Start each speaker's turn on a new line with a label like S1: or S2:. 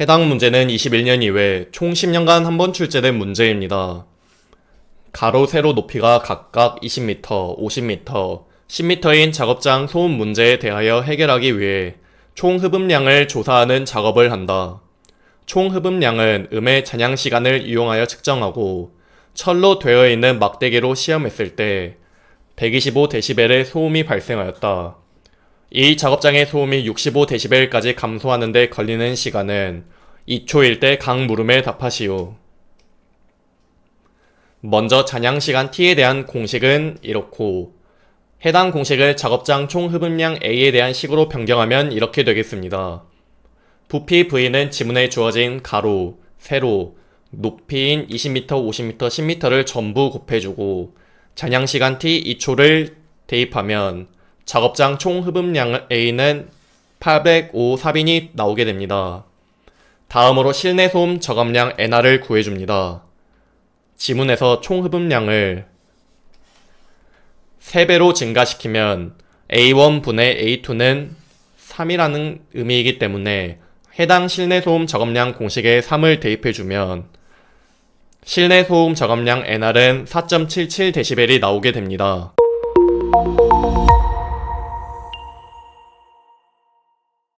S1: 해당 문제는 21년 이후에 총 10년간 한 번 출제된 문제입니다. 가로, 세로 높이가 각각 20m, 50m, 10m인 작업장 소음 문제에 대하여 해결하기 위해 총 흡음량을 조사하는 작업을 한다. 총 흡음량은 음의 잔향 시간을 이용하여 측정하고 철로 되어 있는 막대기로 시험했을 때 125dB의 소음이 발생하였다. 이 작업장의 소음이 65dB까지 감소하는데 걸리는 시간은 2초일 때 각 물음에 답하시오. 먼저 잔향 시간 t에 대한 공식은 이렇고 해당 공식을 작업장 총 흡음량 a에 대한 식으로 변경하면 이렇게 되겠습니다. 부피 v는 지문에 주어진 가로, 세로, 높이인 20m, 50m, 10m를 전부 곱해주고 잔향 시간 t 2초를 대입하면 작업장 총 흡음량 a는 805 사빈이 나오게 됩니다. 다음으로 실내 소음 저감량 NR을 구해줍니다. 지문에서 총 흡음량을 3배로 증가시키면 A1분의 A2는 3이라는 의미이기 때문에 해당 실내 소음 저감량 공식에 3을 대입해주면 실내 소음 저감량 NR은 4.77dB이 나오게 됩니다.